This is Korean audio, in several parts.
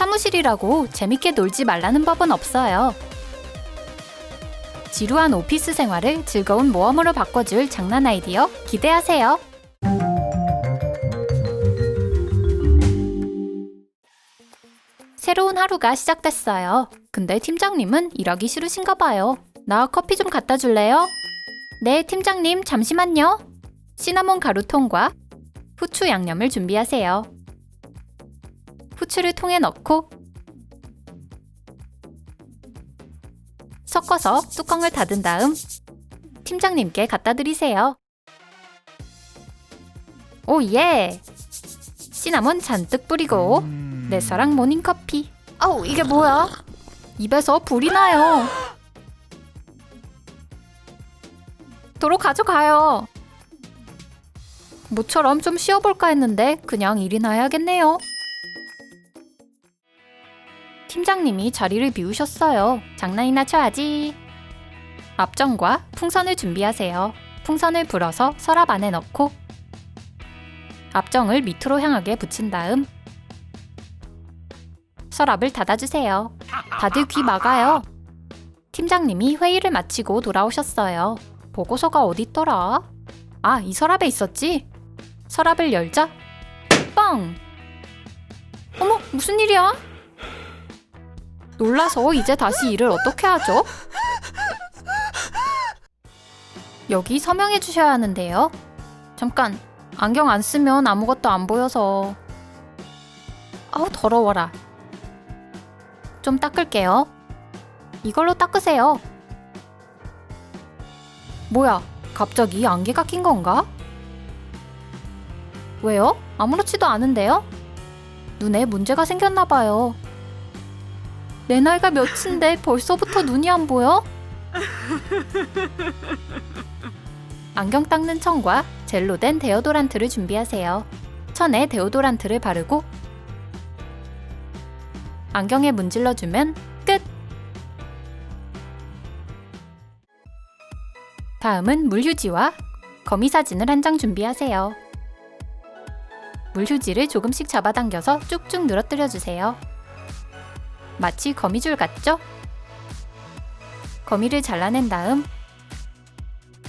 사무실이라고 재밌게 놀지 말라는 법은 없어요. 지루한 오피스 생활을 즐거운 모험으로 바꿔줄 장난 아이디어 기대하세요. 새로운 하루가 시작됐어요. 근데 팀장님은 일하기 싫으신가 봐요. 나 커피 좀 갖다 줄래요? 네, 팀장님, 잠시만요. 시나몬 가루통과 후추 양념을 준비하세요. 후추를 통에 넣고 섞어서 뚜껑을 닫은 다음 팀장님께 갖다 드리세요. 오 예! 시나몬 잔뜩 뿌리고 내 사랑 모닝커피. 아우 이게 뭐야? 입에서 불이 나요. 도로 가져가요. 모처럼 좀 쉬어볼까 했는데 그냥 일이나 해야겠네요. 팀장님이 자리를 비우셨어요. 장난이나 쳐야지. 앞전과 풍선을 준비하세요. 풍선을 불어서 서랍 안에 넣고 앞정을 밑으로 향하게 붙인 다음 서랍을 닫아주세요. 다들 귀 막아요. 팀장님이 회의를 마치고 돌아오셨어요. 보고서가 어딨더라? 아, 이 서랍에 있었지? 서랍을 열자 뻥! 어머, 무슨 일이야? 놀라서 이제 다시 일을 어떻게 하죠? 여기 서명해 주셔야 하는데요. 잠깐, 안경 안 쓰면 아무것도 안 보여서. 아우, 더러워라. 좀 닦을게요. 이걸로 닦으세요. 뭐야, 갑자기 안개가 낀 건가? 왜요? 아무렇지도 않은데요? 눈에 문제가 생겼나 봐요. 내 나이가 몇인데 벌써부터 눈이 안 보여? 안경 닦는 천과 젤로 된 데오도란트를 준비하세요. 천에 데오도란트를 바르고 안경에 문질러 주면 끝! 다음은 물휴지와 거미 사진을 한 장 준비하세요. 물휴지를 조금씩 잡아당겨서 쭉쭉 늘어뜨려 주세요. 마치 거미줄 같죠? 거미를 잘라낸 다음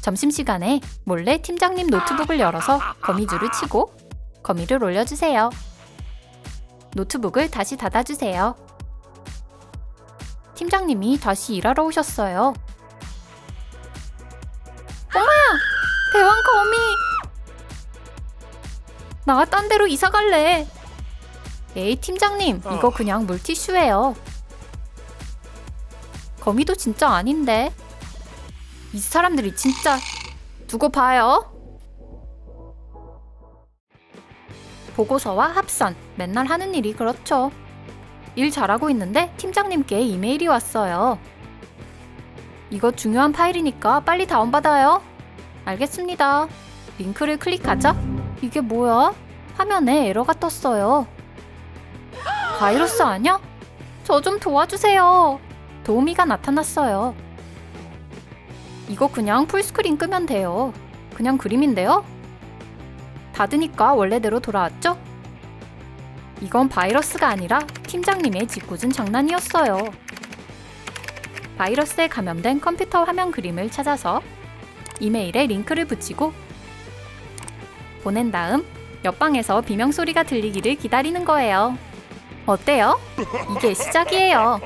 점심시간에 몰래 팀장님 노트북을 열어서 거미줄을 치고 거미를 올려주세요. 노트북을 다시 닫아주세요. 팀장님이 다시 일하러 오셨어요. 엄마야! 대왕 거미! 나딴 데로 이사 갈래. 에이, 팀장님, 이거 그냥 물티슈예요. 거미도 진짜 아닌데. 이 사람들이 진짜 두고 봐요. 보고서와 합선 맨날 하는 일이 그렇죠. 일 잘하고 있는데 팀장님께 이메일이 왔어요. 이거 중요한 파일이니까 빨리 다운받아요. 알겠습니다. 링크를 클릭하자. 이게 뭐야? 화면에 에러가 떴어요. 바이러스 아냐? 저 좀 도와주세요. 도우미가 나타났어요. 이거 그냥 풀스크린 끄면 돼요. 그냥 그림인데요? 닫으니까 원래대로 돌아왔죠? 이건 바이러스가 아니라 팀장님의 짓궂은 장난이었어요. 바이러스에 감염된 컴퓨터 화면 그림을 찾아서 이메일에 링크를 붙이고 보낸 다음 옆방에서 비명 소리가 들리기를 기다리는 거예요. 어때요? 이게 시작이에요.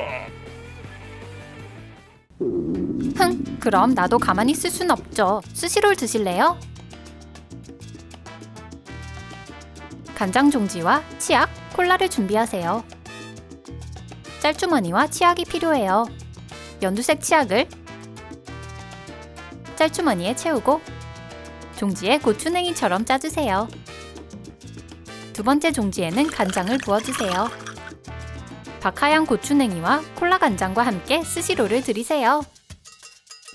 흥, 그럼 나도 가만히 있을 순 없죠. 스시롤 드실래요? 간장 종지와 치약, 콜라를 준비하세요. 짤주머니와 치약이 필요해요. 연두색 치약을 짤주머니에 채우고 종지에 고추냉이처럼 짜주세요. 두 번째 종지에는 간장을 부어주세요. 박하향 고추냉이와 콜라 간장과 함께 스시롤을 들이세요.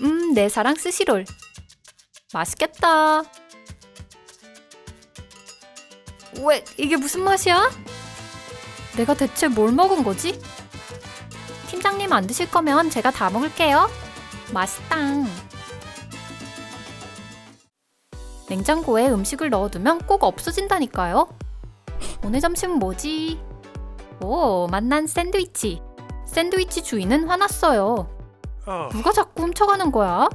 음, 내 사랑 스시롤. 맛있겠다. 왜, 이게 무슨 맛이야? 내가 대체 뭘 먹은 거지? 팀장님 안 드실 거면 제가 다 먹을게요. 맛있다. 냉장고에 음식을 넣어두면 꼭 없어진다니까요. 오늘 점심은 뭐지? 오, 만난 샌드위치. 샌드위치 주인은 화났어요. Oh. 누가 자꾸 훔쳐가는 거야?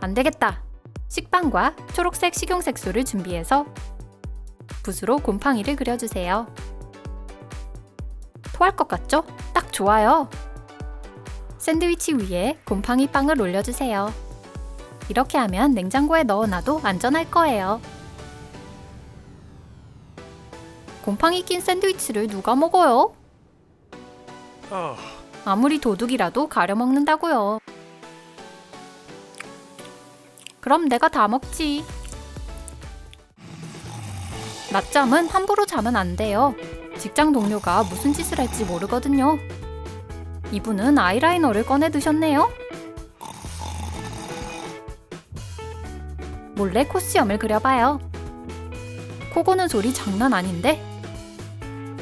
안 되겠다. 식빵과 초록색 식용색소를 준비해서 붓으로 곰팡이를 그려주세요. 토할 것 같죠? 딱 좋아요. 샌드위치 위에 곰팡이 빵을 올려주세요. 이렇게 하면 냉장고에 넣어놔도 안전할 거예요. 곰팡이 낀 샌드위치를 누가 먹어요? Oh. 아무리 도둑이라도 가려 먹는다고요. 그럼 내가 다 먹지. 낮잠은 함부로 자면 안 돼요. 직장 동료가 무슨 짓을 할지 모르거든요. 이분은 아이라이너를 꺼내 드셨네요. 몰래 코수염을 그려봐요. 코 고는 소리 장난 아닌데?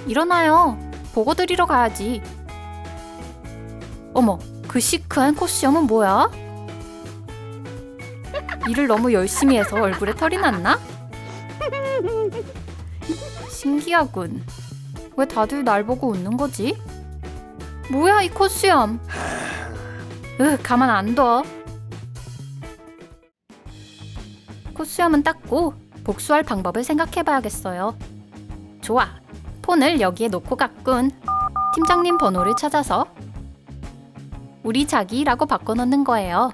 일어나요. 보고 드리러 가야지. 어머, 그 시크한 코수염은 뭐야? 일을 너무 열심히 해서 얼굴에 털이 났나? 신기하군. 왜 다들 날 보고 웃는 거지? 뭐야 이 코수염? 으, 가만 안 둬. 코수염은 닦고 복수할 방법을 생각해봐야겠어요. 좋아, 폰을 여기에 놓고 갔군. 팀장님 번호를 찾아서 우리 자기라고 바꿔놓는 거예요.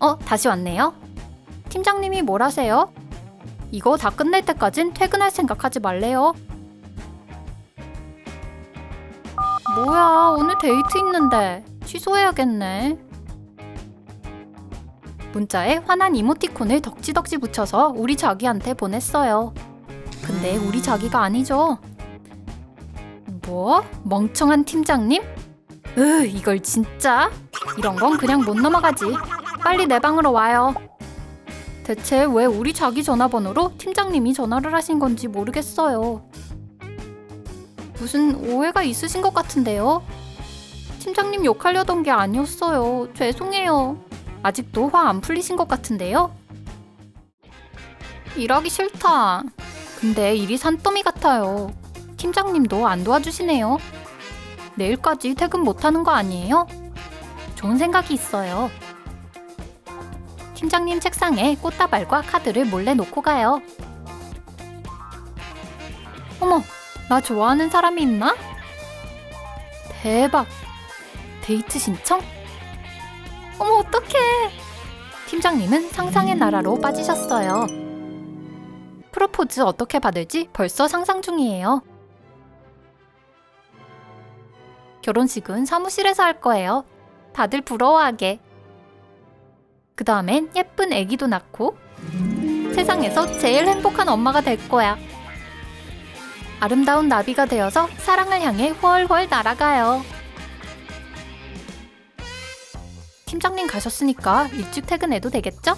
어, 다시 왔네요. 팀장님이 뭘 하세요? 이거 다 끝낼 때까진 퇴근할 생각하지 말래요. 뭐야, 오늘 데이트 있는데 취소해야겠네. 문자에 화난 이모티콘을 덕지덕지 붙여서 우리 자기한테 보냈어요. 근데 우리 자기가 아니죠. 뭐? 멍청한 팀장님? 으, 이걸 진짜? 이런 건 그냥 못 넘어가지. 빨리 내 방으로 와요. 대체 왜 우리 자기 전화번호로 팀장님이 전화를 하신 건지 모르겠어요. 무슨 오해가 있으신 것 같은데요? 팀장님 욕하려던 게 아니었어요. 죄송해요. 아직도 화 안 풀리신 것 같은데요? 일하기 싫다. 근데 일이 산더미 같아요. 팀장님도 안 도와주시네요. 내일까지 퇴근 못하는 거 아니에요? 좋은 생각이 있어요. 팀장님 책상에 꽃다발과 카드를 몰래 놓고 가요. 어머, 나 좋아하는 사람이 있나? 대박! 데이트 신청? 어머, 어떡해! 팀장님은 상상의 나라로 빠지셨어요. 프로포즈 어떻게 받을지 벌써 상상 중이에요. 결혼식은 사무실에서 할 거예요. 다들 부러워하게. 그 다음엔 예쁜 아기도 낳고 세상에서 제일 행복한 엄마가 될 거야. 아름다운 나비가 되어서 사랑을 향해 훨훨 날아가요. 팀장님 가셨으니까 일찍 퇴근해도 되겠죠?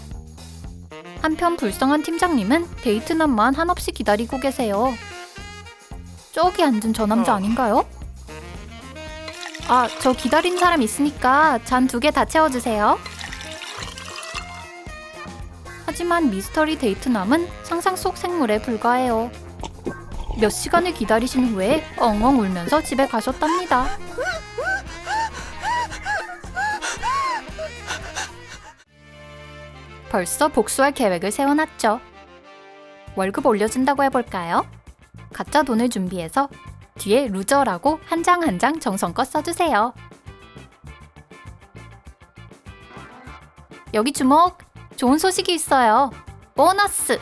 한편 불쌍한 팀장님은 데이트남만 한없이 기다리고 계세요. 저기 앉은 저 남자 어. 아닌가요? 아, 저 기다리는 사람 있으니까 잔 두 개 다 채워주세요. 하지만 미스터리 데이트남은 상상 속 생물에 불과해요. 몇 시간을 기다리신 후에 엉엉 울면서 집에 가셨답니다. 벌써 복수할 계획을 세워놨죠. 월급 올려준다고 해볼까요? 가짜 돈을 준비해서 뒤에 루저라고 한 장 한 장 정성껏 써주세요. 여기 주목! 좋은 소식이 있어요. 보너스!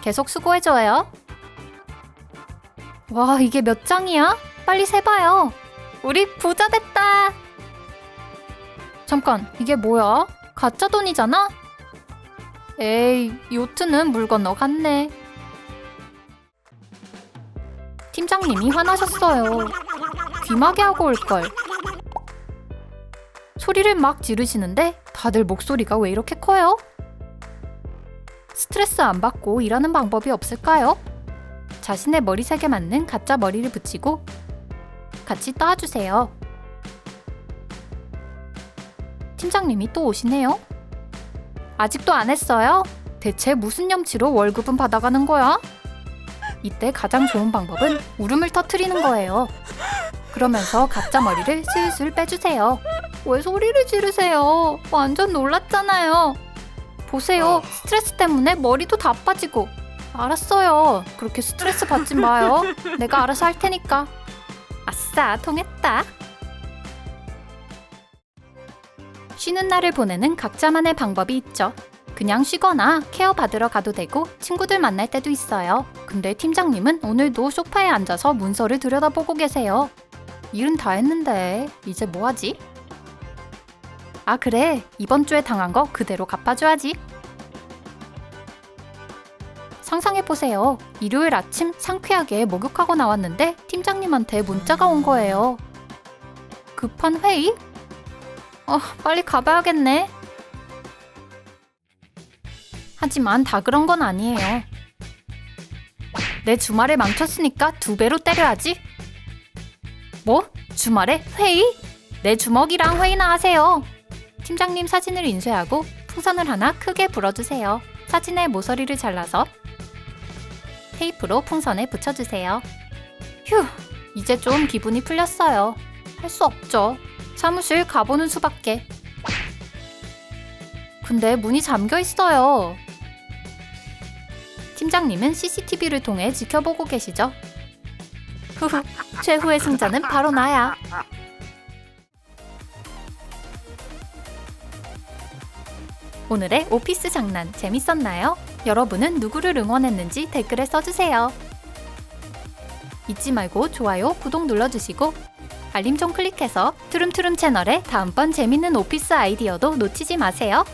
계속 수고해줘요. 와, 이게 몇 장이야? 빨리 세봐요. 우리 부자 됐다! 잠깐, 이게 뭐야? 가짜 돈이잖아? 에이, 요트는 물 건너 갔네. 팀장님이 화나셨어요. 귀마개 하고 올걸. 소리를 막 지르시는데 다들 목소리가 왜 이렇게 커요? 스트레스 안 받고 일하는 방법이 없을까요? 자신의 머리색에 맞는 가짜 머리를 붙이고 같이 따주세요. 팀장님이 또 오시네요. 아직도 안 했어요? 대체 무슨 염치로 월급은 받아가는 거야? 이때 가장 좋은 방법은 울음을 터트리는 거예요. 그러면서 가짜 머리를 슬슬 빼주세요. 왜 소리를 지르세요? 완전 놀랐잖아요. 보세요. 스트레스 때문에 머리도 다 빠지고. 알았어요. 그렇게 스트레스 받지 마요. 내가 알아서 할 테니까. 아싸, 통했다. 쉬는 날을 보내는 각자만의 방법이 있죠. 그냥 쉬거나 케어 받으러 가도 되고 친구들 만날 때도 있어요. 근데 팀장님은 오늘도 소파에 앉아서 문서를 들여다보고 계세요. 일은 다 했는데 이제 뭐 하지? 아 그래 이번 주에 당한 거 그대로 갚아줘야지. 상상해 보세요. 일요일 아침 상쾌하게 목욕하고 나왔는데 팀장님한테 문자가 온 거예요. 급한 회의? 어, 빨리 가봐야겠네. 하지만 다 그런 건 아니에요. 내 주말에 망쳤으니까 두 배로 때려야지. 뭐? 주말에 회의? 내 주먹이랑 회의나 하세요. 팀장님 사진을 인쇄하고 풍선을 하나 크게 불어주세요. 사진의 모서리를 잘라서 테이프로 풍선에 붙여주세요. 휴, 이제 좀 기분이 풀렸어요. 할 수 없죠. 사무실 가보는 수밖에. 근데 문이 잠겨 있어요. 팀장님은 CCTV를 통해 지켜보고 계시죠. 후후, 최후의 승자는 바로 나야. 오늘의 오피스 장난 재밌었나요? 여러분은 누구를 응원했는지 댓글에 써주세요. 잊지 말고 좋아요, 구독 눌러주시고 알림 좀 클릭해서 투름투름 채널의 다음번 재밌는 오피스 아이디어도 놓치지 마세요.